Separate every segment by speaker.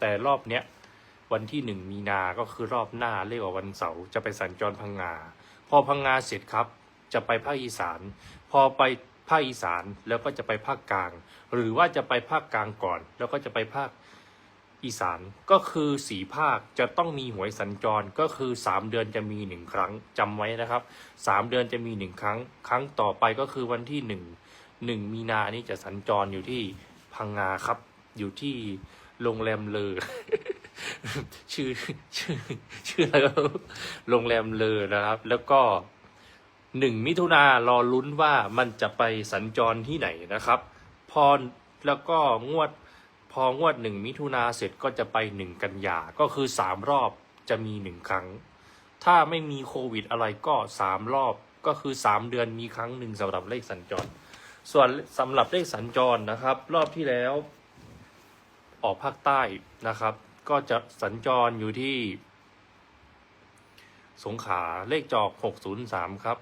Speaker 1: แต่รอบเนี้ยวันที่หนึ่งมีนา ก็คือรอบหน้าเรียกว่าวันเสาร์จะไปสัญจรพังงา พอพังงาเสร็จครับ จะไปภาคอีสาน พอไปภาคอีสานแล้วก็จะไปภาคกลาง หรือว่าจะไปภาคกลางก่อน แล้วก็จะไปภาคอีสานก็คือสีภาคจะต้องมีหวยสัญจรก็คือสามเดือนจะมีหนึ่งครั้งจำไว้นะครับสามเดือนจะมีหนึ่งครั้ง ครั้งต่อไปก็คือวันที่หนึ่งหนึ่งมีนานี่จะสัญจรอยู่ที่พังงาครับอยู่ที่ โรงแรมเลอชื่อชื่อ ชื่ออะไรก็โรงแรมเลอนะครับ แล้วก็หนึ่งมิถุนารอลุ้นว่ามันจะไปสัญจรที่ไหนนะครับ พอแล้วก็งวด พองวดหนึ่งมิถุนาเสร็จก็จะไปหนึ่งกันยาก็คือสามรอบจะมีหนึ่งครั้ง ถ้าไม่มีโควิดอะไรก็สามรอบก็คือสามเดือนมีครั้งหนึ่งสำหรับเลขสัญจร ส่วนสำหรับเลขสัญจรนะครับ รอบที่แล้ว ออกภาคใต้นะครับ ก็จะสัญจรอยู่ที่ สงขาเลขจอกหกศูนย์สามครับ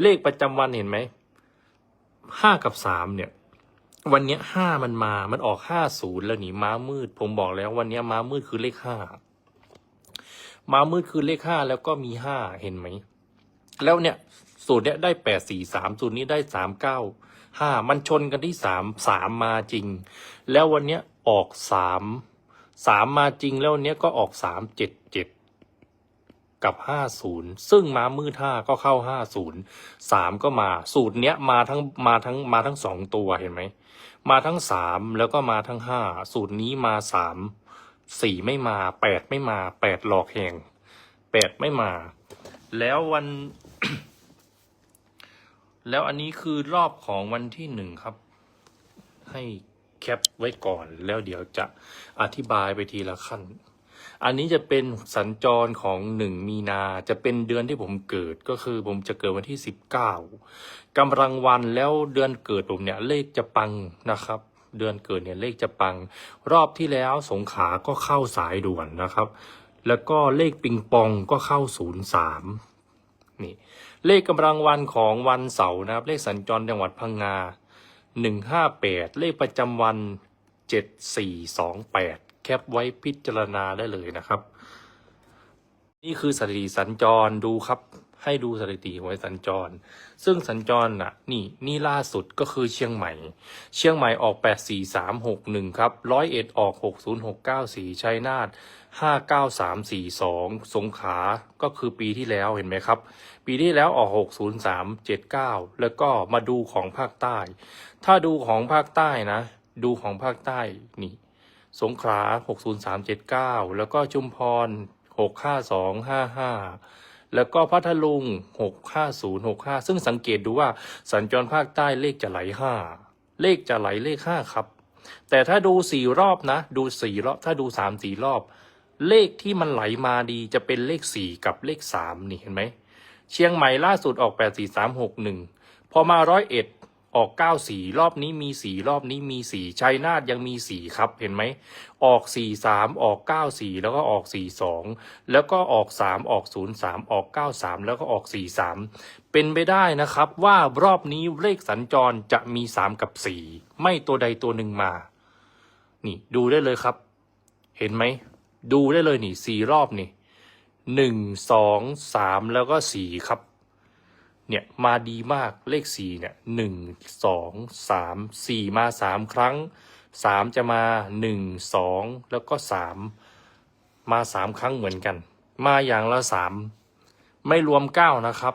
Speaker 1: เลขประจำวันเห็นไหมห้ากับสามเนี่ย วันนี้ห้ามันมา มันออกห้าศูนย์แล้วนี่ม้ามืด ผมบอกแล้ววันนี้ม้ามืดคือเลขห้าม้ามืดคือเลขห้าแล้วก็มีห้าเห็นไหม แล้วเนี่ยสูตรเนี้ยได้แปดสี่สามสูตรนี้ได้สามเก้าห้ามันชนกันที่สามสามมาจริง แล้ววันเนี้ย ออกสามสามมาจริงแล้วเนี้ยก็ออกสามเจ็ดเจ็ดกับห้าศูนย์ซึ่งม้ามืดห้าก็เข้าห้าศูนย์สามก็มาสูตรเนี้ยมาทั้งมาทั้งมาทั้งสองตัวเห็นไหมมาทั้งสามแล้วก็มาทั้งห้าสูตรนี้มาสามสี่ไม่มาแปดไม่มาแปดหลอกแหงแปดไม่มา แล้ววัน แล้วอันนี้คือรอบของวันที่หนึ่งครับ ให้ แคปไว้ก่อนแล้วเดี๋ยวจะอธิบายไปทีละขั้น อันนี้จะเป็นสัญจรของหนึ่งมีนาจะเป็นเดือนที่ผมเกิดก็คือผมจะเกิดวันที่สิบเก้ากำลังวันแล้วเดือนเกิดผมเนี่ยเลขจะปังนะครับเดือนเกิดเนี่ยเลขจะปัง รอบที่แล้วสงขาก็เข้าสายด่วนนะครับ แล้วก็เลขปิงปองก็เข้าศูนย์สามนี่ เลขกำลังวันของวันเสาร์นะครับ เลขสัญจรจังหวัดพังงา หนึ่งห้าแปดเลขประจำวันเจ็ดสี่สองแปดแคปไว้พิจารณาได้เลยนะครับ นี่คือสถิติสัญจรดูครับ ให้ดูสถิติหวยสัญจร ซึ่งสัญจรน่ะนี่นี่ล่าสุดก็คือเชียงใหม่ เชียงใหม่ออก 84361 ครับร้อยเอ็ดออก 60694 ชัยนาท59342 สงขลาก็คือปีที่แล้วเห็นไหมครับ ปีที่แล้วออก 60379 แล้วก็มาดูของภาคใต้ ถ้าดูของภาคใต้นะ ดูของภาคใต้นี่สงขลา60379 แล้วก็ชุมพร 65255 แล้วก็พัทลุง 65065 ซึ่งสังเกตดูว่าสัญจรภาคใต้เลขจะไหล 5 เลขจะไหลเลข 5 ครับ แต่ถ้าดู 4 รอบนะ ดู 4 รอบ ถ้าดู 3 4 รอบ เลขที่มันไหลมาดีจะเป็นเลข 4 กับเลข 3 นี่เห็นไหม เชียงใหม่ล่าสุดออก 84361 พอมาร้อยเอ็ด ออก94รอบนี้มี4รอบนี้มี4ชัยนาทยังมี4ครับเห็นไหมออก 43 ออก 94 แล้วก็ออก 42 แล้วก็ออก 3 ออก 03 ออก 93 แล้วก็ออก 43 เป็นไปได้นะครับว่ารอบนี้เลขสัญจรจะมี 3 กับ 4 ไม่ตัวใดตัวหนึ่งมา นี่ดูได้เลยครับ เห็นไหม ดูได้เลยนี่สี่รอบนี่หนึ่งสองสามแล้วก็สี่ครับ เนี่ยมาดีมากเลขสี่เนี่ยหนึ่งสองสามสี่มาสามครั้งสามจะมาหนึ่งสองแล้วก็สามมาสามครั้งเหมือนกัน มาอย่างละสามไม่รวมเก้านะครับ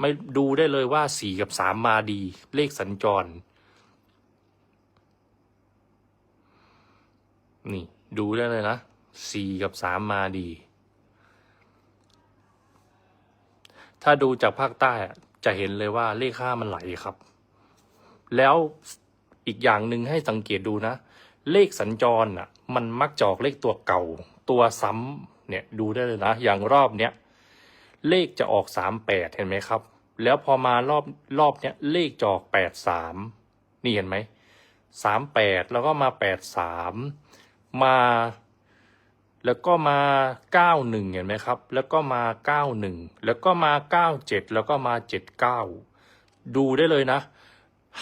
Speaker 1: ไม่ดูได้เลยว่าสี่กับสามมาดี เลขสัญจร นี่ ดูได้เลยนะสี่กับสามมาดี ถ้าดูจากภาคใต้จะเห็นเลยว่าเลขห้ามันไหลครับ แล้วอีกอย่างหนึ่งให้สังเกตดูนะ เลขสัญจรอะ มันมักจอกเลขตัวเก่า ตัวซ้ำเนี่ยดูได้เลยนะ อย่างรอบเนี้ยเลขจะออกสามแปดเห็นไหมครับ แล้วพอมารอบรอบเนี้ยเลขจอกแปดสามนี่เห็นไหมสามแปดแล้วก็มาแปดสามมา แล้วก็มาเก้าหนึ่งเห็นไหมครับ แล้วก็มาเก้าหนึ่งแล้วก็มาเก้าเจ็ดแล้วก็มาเจ็ดเก้าดูได้เลยนะ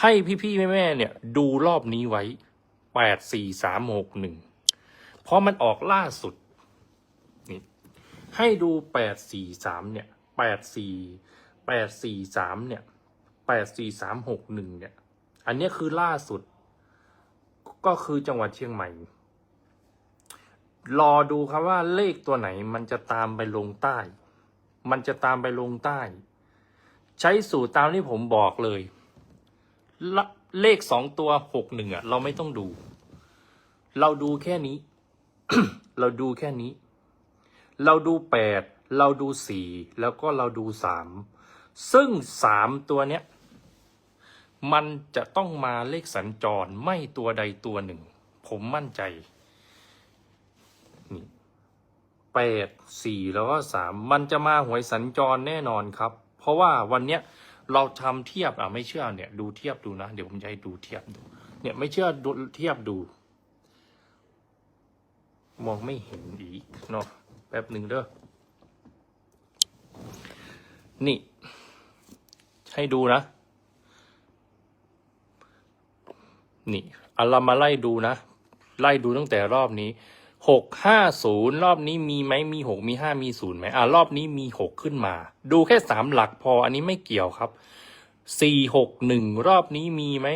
Speaker 1: ให้พี่ๆแม่ๆเนี่ย ดูรอบนี้ไว้แปดสี่สามหกหนึ่งเพราะมันออกล่าสุดนี่ให้ดูแปดสี่สามเนี่ยแปดสี่แปดสี่สามเนี่ยแปดสี่สามหกหนึ่งเนี่ย อันนี้คือล่าสุด ก็คือจังหวัดเชียงใหม่ รอดูครับว่าเลขตัวไหนมันจะตามไปลงใต้ มันจะตามไปลงใต้ ใช้สูตรตามที่ผมบอกเลยลเลขสองตัวหกหนึ่งอะ เราไม่ต้องดู เราดูแค่นี้ เราดูแค่นี้ เราดูแปดเราดูสี่แล้วก็เราดูสามซึ่งสามตัวเนี้ย มันจะต้องมาเลขสัญจรไม่ตัวใดตัวหนึ่ง ผมมั่นใจ แปดสี่แล้วก็สามมันจะมาหวยสัญจรแน่นอนครับ เพราะว่าวันเนี้ยเราทำเทียบอะไม่เชื่อเนี่ย ดูเทียบดูนะ เดี๋ยวผมจะให้ดูเทียบดู เนี่ยไม่เชื่อดูเทียบดู มองไม่เห็นอีกเนาะแป๊บหนึ่งเด้อนี่ ให้ดูนะ นี่เอาเรามาไล่ดูนะ ไล่ดูตั้งแต่รอบนี้ หกห้าศูนย์รอบนี้มีไหมมีหกมีห้ามีศูนย์ไหมอ่ารอบนี้มีหกขึ้นมา ดูแค่สามหลักพออันนี้ไม่เกี่ยวครับสี่หกหนึ่งรอบนี้มีไหม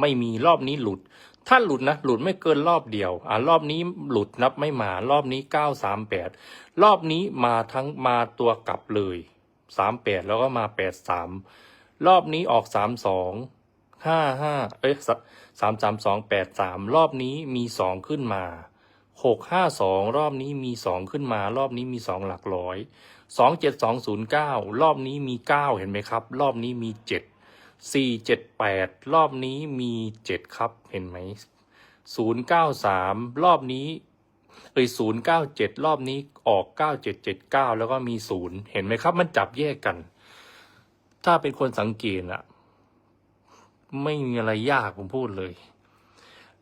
Speaker 1: ไม่มีรอบนี้หลุด ถ้าหลุดนะหลุดไม่เกินรอบเดียว อ่ารอบนี้หลุดนับไม่มารอบนี้เก้าสามแปดรอบนี้มาทั้งมาตัวกลับเลยสามแปดแล้วก็มาแปดสามรอบนี้ออกสามสองห้าห้าเอ้ยสามสามสองแปดสามรอบนี้มีสองขึ้นมา หกห้าสองรอบนี้มีสองขึ้นมา รอบนี้มีสองหลักร้อยสองเจ็ดสองศูนย์เก้ารอบนี้มีเก้าเห็นไหมครับ รอบนี้มีเจ็ดสี่เจ็ดแปดรอบนี้มีเจ็ดครับเห็นไหมศูนย์เก้าสามรอบนี้เอ้ยศูนย์เก้าเจ็ดรอบนี้ออกเก้าเจ็ดเจ็ดเก้าแล้วก็มีศูนย์เห็นไหมครับ มันจับแยกกัน ถ้าเป็นคนสังเกตอะไม่มีอะไรยากผมพูดเลย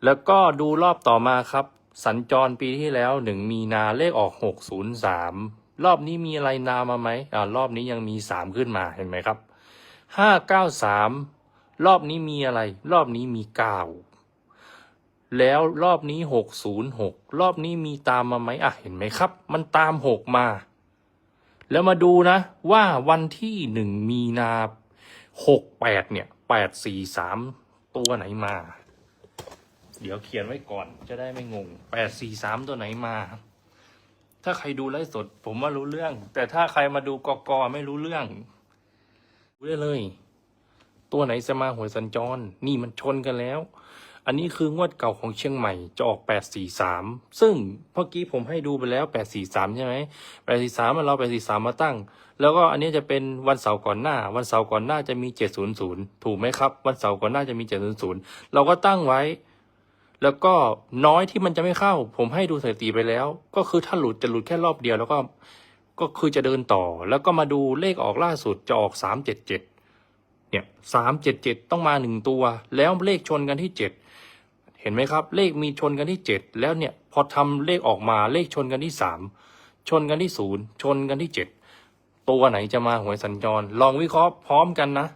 Speaker 1: แล้วก็ดูรอบต่อมาครับ สัญจรปีที่แล้วหนึ่งมีนาเลขออกหกศูนย์สามรอบนี้มีอะไรนามาไหมอ่ารอบนี้ยังมีสามขึ้นมาเห็นไหมครับห้าเก้าสามรอบนี้มีอะไร รอบนี้มีเก้าแล้วรอบนี้หกศูนย์หกรอบนี้มีตามมาไหมอะเห็นไหมครับ มันตามหกมา แล้วมาดูนะว่าวันที่หนึ่งมีนาหกแปดเนี่ยแปดสี่สามตัวไหนมา เดี๋ยวเขียนไว้ก่อนจะได้ไม่งงแปดสี่สามตัวไหนมาถ้าใครดูไลฟ์สด ผมว่ารู้เรื่อง แต่ถ้าใครมาดูกอกอไม่รู้เรื่องรู้ได้เลย ตัวไหนจะมาหวยสัญจร นี่มันชนกันแล้ว อันนี้คืองวดเก่าของเชียงใหม่จะออกแปดสี่สามซึ่งเมื่อกี้ผมให้ดูไปแล้วแปดสี่สามใช่ไหมแปดสี่สามมันเราแปดสี่สามมาตั้ง แล้วก็อันนี้จะเป็นวันเสาร์ก่อนหน้า วันเสาร์ก่อนหน้าจะมีเจ็ดศูนย์ศูนย์ถูกไหมครับ วันเสาร์ก่อนหน้าจะมีเจ็ดศูนย์ศูนย์เราก็ตั้งไว้ แล้วก็น้อยที่มันจะไม่เข้า ผมให้ดูสถิติไปแล้ว ก็คือถ้าหลุดจะหลุดแค่รอบเดียวแล้วก็ก็คือจะเดินต่อ แล้วก็มาดูเลขออกล่าสุดจะออกสามเจ็ดเจ็ดเนี่ยสามเจ็ดเจ็ดต้องมาหนึ่งตัว แล้วเลขชนกันที่เจ็ดเห็นไหมครับ เลขมีชนกันที่เจ็ดแล้วเนี่ยพอทำเลขออกมาเลขชนกันที่สามชนกันที่ศูนย์ชนกันที่เจ็ดตัวไหนจะมาหวยสัญจร ลองวิเคราะห์พร้อมกันนะ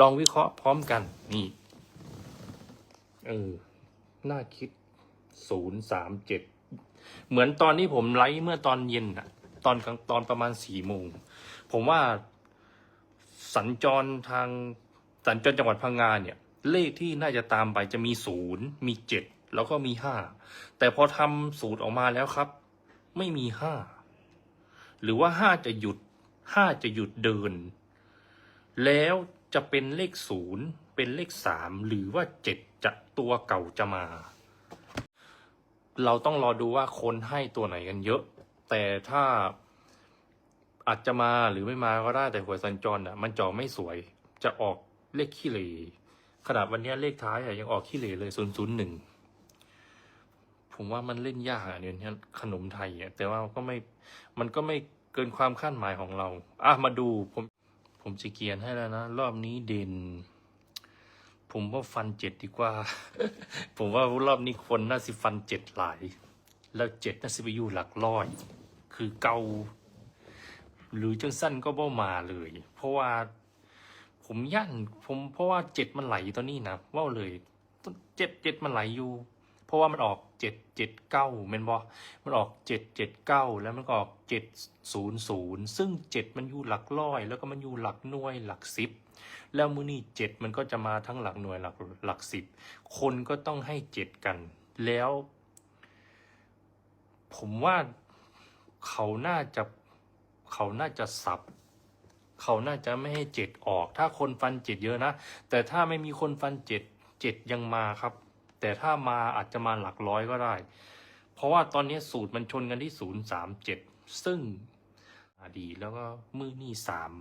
Speaker 1: ลองวิเคราะห์พร้อมกันนี่เออ น่าคิดศูนย์สามเจ็ดเหมือนตอนที่ผมไลฟ์เมื่อตอนเย็นอะตอนกลางตอนประมาณสี่โมง ผมว่าสัญจรทางสัญจรจังหวัดพังงาเนี่ย เลขที่น่าจะตามไปจะมีศูนย์มีเจ็ดแล้วก็มีห้าแต่พอทำสูตรออกมาแล้วครับ ไม่มีห้าหรือว่าห้าจะหยุดห้าจะหยุดเดิน แล้วจะเป็นเลขศูนย์ เป็นเลขสามหรือว่าเจ็ดจะตัวเก่าจะมา เราต้องรอดูว่าคนให้ตัวไหนกันเยอะ แต่ถ้าอาจจะมาหรือไม่มาก็ได้แต่หวยสัญจรอะ มันจอไม่สวยจะออกเลขขี้เหร่ขนาดวันนี้เลขท้ายอะยังออกขี้เหร่เลยศูนย์ศูนย์หนึ่งผมว่ามันเล่นยากอะเดี๋ยขนมไทยอะแต่ว่าก็ไม่มันก็ไม่เกินความคาดหมายของเรา อะมาดูผมผมจะเกียนให้แล้วนะ รอบนี้เด่น ผมว่าฟันเจ็ดดีกว่า ผมว่ารอบนี้คนน่าสิฟันเจ็ดหลาย แล้วเจ็ดน่าสิไปอยู่หลักร้อย คือเกาหรือจังสั้นก็บ่มาเลย เพราะว่า ผมย่านผมเพราะว่าเจ็ดมันไหลตอนนี้นะว่าเลยเจ็ดเจ็ดมันไหลอยู่ เพราะว่ามันออกเจ็ดเจ็ดเก้าเมนบอมันออกเจ็ดเจ็ดเก้าแล้วมันก็ออกเจ็ดศูนย์ศูนย์ซึ่งเจ็ดมันอยู่หลักร้อย แล้วก็มันอยู่หลักหน่วยหลักสิบแล้วมือนี่เจ็ดมันก็จะมาทั้งหลักหน่วยหลักหลักสิบคนก็ต้องให้เจ็ดกัน แล้ว ผมว่าเขาน่าจะเขาน่าจะสับเขาน่าจะไม่ให้เจ็ดออก ถ้าคนฟันเจ็ดเยอะนะ แต่ถ้าไม่มีคนฟันเจ็ดเจ็ดยังมาครับ แต่ถ้ามาอาจจะมาหลักร้อยก็ได้ เพราะว่าตอนนี้สูตรมันชนกันที่ศูนย์สามเจ็ดซึ่งอดีแล้วก็มือนี่สาม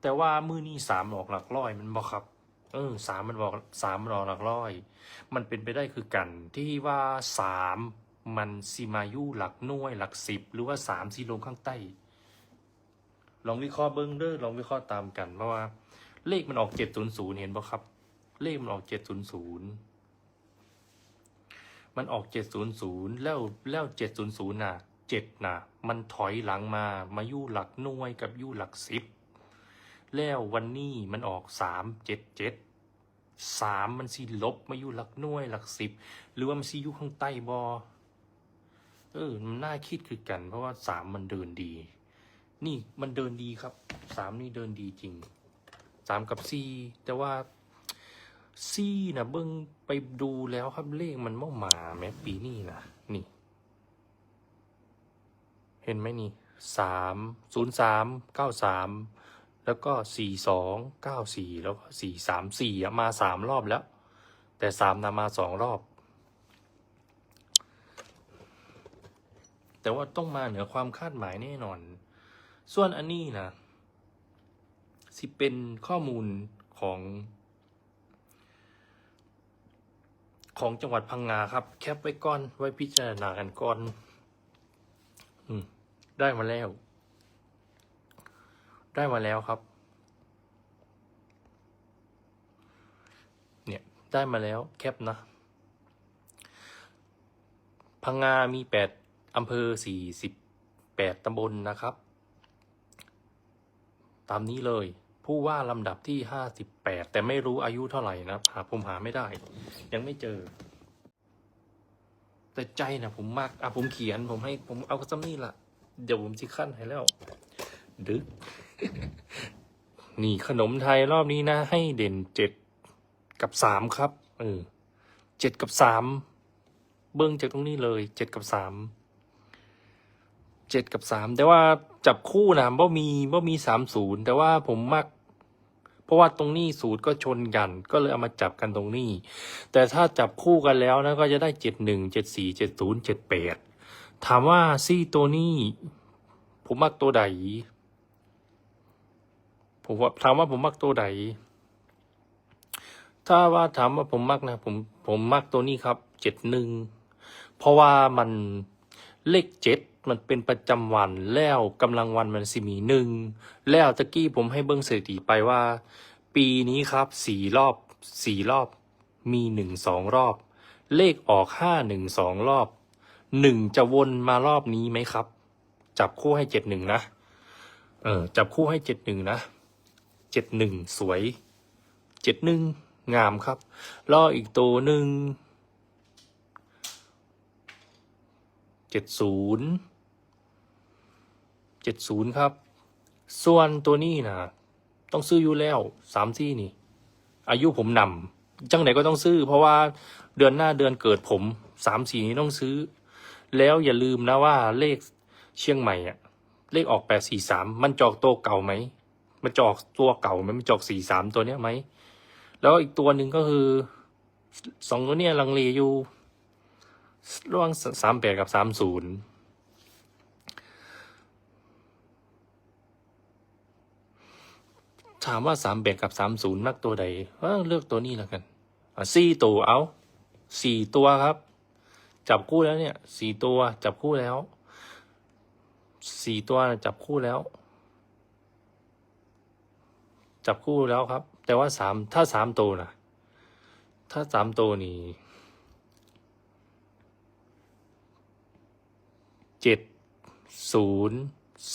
Speaker 1: แต่ว่ามือนี่สามออกหลักร้อยมันบอกครับ เออสามมันบอกสามมันออกหลักร้อย มันเป็นไปได้คือกันที่ว่าสามมันซีมายุหลักน่วยหลักสิบหรือว่าสามซีลงข้างใต้ลองวิเคราะห์เบิ้งเด้อลองวิเคราะห์ตามกันเพราะว่า เลขมันออกเจ็ดศูนย์ศูนย์เห็นปะครับ เลขมันออกเจ็ดศูนย์ศูนย์ มันออกเจ็ดศูนย์ศูนย์แล้วแล้วเจ็ดศูนย์ศูนย์น่ะเจ็ดน่ะ มันถอยหลังมา มายู่หลักหน่วยกับยู่หลักสิบ แล้ววันนี้มันออกสามเจ็ดเจ็ดสามมันสิลบมาอยู่หลักหน่วยหลักสิบ หรือว่ามันสิอยู่ข้างใต้บอเออมันน่าคิดคือกัน เพราะว่าสามมันเดินดี นี่มันเดินดีครับสามนี่เดินดีจริงสามกับสี่แต่ว่า สี่นะเบิ้งไปดูแล้วครับเลขมันม่มาแม้ปีนี้นะนี่ เห็นไหมนี่สามศูนย์สามเก้าสามแล้วก็สี่สองเก้าสี่แล้วก็สี่สามสี่มาสามรอบแล้ว แต่สามนะมาสองรอบ แต่ว่าต้องมาเหนือความคาดหมายแน่นอน ส่วนอันนี้นะสิเป็นข้อมูลของ ของจังหวัดพังงาครับ แคปไว้ก่อนไว้พิจารณากันก่อนอืม ได้มาแล้ว ได้มาแล้วครับ เนี่ยได้มาแล้ว แคปนะ พังงามีแปดอำเภอสี่สิบแปดตำบลนะครับ ตามนี้เลย ผู้ว่าลำดับที่ห้าสิบแปดแต่ไม่รู้อายุเท่าไหร่นะหาผมหาไม่ได้ ยังไม่เจอ แต่ใจนะผมมากอะผมเขียนผมให้ผมเอาซัมนี่ละเดี๋ยวผมสิขั้นให้แล้ว ดึก นี่ขนมไทยรอบนี้นะ ให้เด่นเจ็ดกับสามครับ เออเจ็ดกับสามเบิ้องจากตรงนี้เลยเจ็ดกับสามเจ็ดกับสามแต่ว่าจับคู่นะบ่มีบ่มีสามศูนย์แต่ว่าผมมัก เพราะว่าตรงนี้สูตรก็ชนกัน ก็เลยเอามาจับกันตรงนี้ แต่ถ้าจับคู่กันแล้วนะก็จะได้เจ็ดหนึ่งเจ็ดสี่เจ็ดศูนย์เจ็ดแปดถามว่าซี่ตัวนี้ ผมมักตัวใดผมว่าถามว่าผมมักตัวใดถ้าว่าถามว่าผมมักนะผมผมมักตัวนี้ครับเจ็ดหนึ่งเพราะว่ามันเลขเจ็ด มันเป็นประจำวันแล้วกำลังวันมันสิมีหนึ่งแล้วตะกี้ผมให้เบิ้งสถิติไปว่า ปีนี้ครับสี่รอบสี่รอบ มีหนึ่งสองรอบ เลขออกห้าหนึ่งสองรอบหนึ่งจะวนมารอบนี้ไหมครับ จับคู่ให้เจ็ดหนึ่งนะเออจับคู่ให้เจ็ดหนึ่งนะเจ็ดหนึ่งสวยเจ็ดหนึ่งงามครับรออีกตัวหนึ่งเจ็ดศูนย์ เจ็ดศูนย์ครับ ส่วนตัวนี้นะต้องซื้ออยู่แล้วสามที่นี่ อายุผมนำจังไหนก็ต้องซื้อ เพราะว่าเดือนหน้าเดือนเกิดผมสามสี่นี้ต้องซื้อ แล้วอย่าลืมนะว่าเลขเชียงใหม่อะเลขออกแปดสี่สามมันจอกตัวเก่าไหมมันจอกตัวเก่าไหมมันจอกสี่สามตัวเนี้ยไหมแล้วอีกตัวหนึ่งก็คือสองตัวเนี้ยลังเลอยู่ระหว่างสามแปดกับสามศูนย์ ถามว่าสามแปดกับสามศูนย์มักตัวใดเเลือกตัวนี้แล้วกันสี่ตัวเอาสี่ตัวครับ จับคู่แล้วเนี่ยสี่ตัวจับคู่แล้วสี่ตัวจับคู่แล้ว จับคู่แล้วครับ แต่ว่าสามถ้าสามตัวนะถ้าสามตัวนี่เจ็ดศูนย์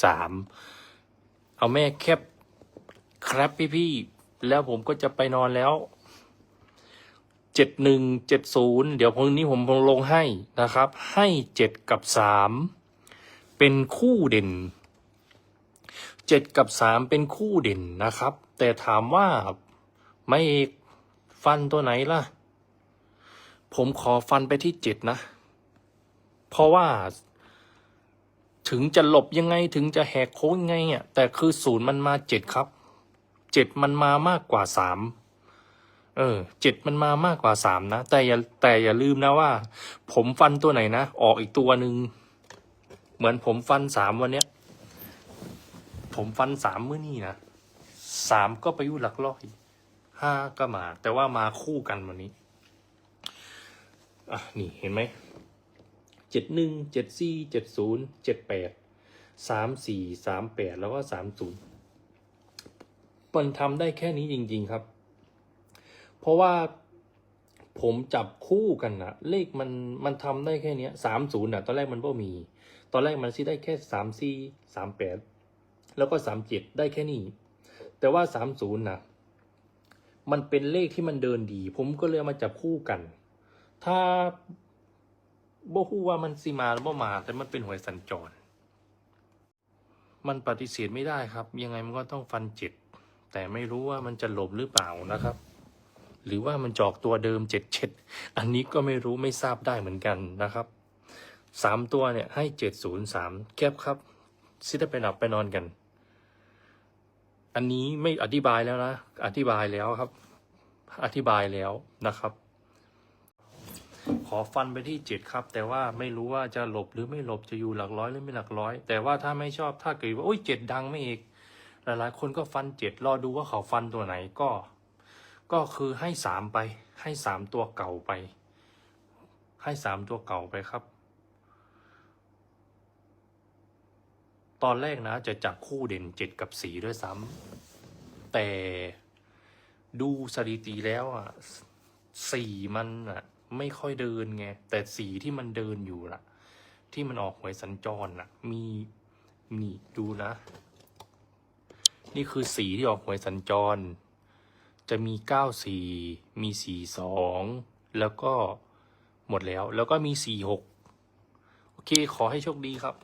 Speaker 1: สามเอาแม่แคป ครับพี่ๆแล้วผมก็จะไปนอนแล้วเจ็ดหนึ่งเจ็ดศูนย์เดี๋ยวพรุ่งนี้ผมลงให้นะครับ ให้เจ็ดกับสามเป็นคู่เด่นเจ็ดกับสามเป็นคู่เด่นนะครับ แต่ถามว่าไม่เอกฟันตัวไหนล่ะ ผมขอฟันไปที่เจ็ดนะ เพราะว่าถึงจะหลบยังไงถึงจะแหกโค้งยังไงอะแต่คือศูนย์มันมาเจ็ดครับ เจ็ดมันมามากกว่าสามเออเจ็ดมันมามากกว่าสามนะ แต่อย่าแต่อย่าลืมนะว่า ผมฟันตัวไหนนะ ออกอีกตัวหนึ่งเหมือนผมฟันสามวันเนี้ย ผมฟันสามเมื่อนี่นะสามก็ไปยู่หลักร้อยห้าก็มา แต่ว่ามาคู่กันวันนี้อะนี่เห็นไหมเจ็ดหนึ่งเจ็ดสี่เจ็ดศูนย์เจ็ดแปดสามสี่สามแปดแล้วก็สามศูนย์ มันทำได้แค่นี้จริง ๆครับ เพราะว่าผมจับคู่กันนะเลขมันมันทำได้แค่เนี้สามศูนย์ะตอนแรกมันก็มี ตอนแรกมันซีได้แค่สามสี่สามแปดแล้วก็สามเจ็ดได้แค่นี้ แต่ว่าสามศูนย์นะมันเป็นเลขที่มันเดินดี ผมก็เลยมาจับคู่กัน ถ้าบ่ฮู้ว่ามันสิมาหรือบ่มา แต่มันเป็นหวยสัญจร มันปฏิเสธไม่ได้ครับ ยังไงมันก็ต้องฟันเจ็ด แต่ไม่รู้ว่ามันจะหลบหรือเปล่านะครับ หรือว่ามันจอกตัวเดิมเจ็ดเจ็ดอันนี้ก็ไม่รู้ไม่ทราบได้เหมือนกันนะครับสามตัวเนี่ยให้เจ็ดศูนย์สามแคบครับซิดไปหลับไปนอนกัน อันนี้ไม่อธิบายแล้วนะ อธิบายแล้วครับ อธิบายแล้วนะครับขอฟันไปที่เจ็ดครับ แต่ว่าไม่รู้ว่าจะหลบหรือไม่หลบจะอยู่หลักร้อยหรือไม่หลักร้อย แต่ว่าถ้าไม่ชอบถ้าเกิดว่าโอ้ยเจ็ดดังไม่เอก หลายๆ คนก็ฟันเจ็ดรอดูว่าเขาฟันตัวไหนก็ ก็คือให้สามไป ให้สามตัวเก่าไป ให้สามตัวเก่าไปครับ ตอนแรกนะจะจับคู่เด่นเจ็ดกับสีด้วยซ้ำแต่ดูสถิติแล้วอะสีมันอะ ไม่ค่อยเดินไง แต่สีที่มันเดินอยู่ล่ะ ที่มันออกหวยสัญจรน่ะ มีนี่ดูนะ นี่คือสีที่ออกหวยสัญจร จะมีเก้าสีมีสีสองแล้วก็หมดแล้ว แล้วก็มีสีหกโอเค ขอให้โชคดีครับ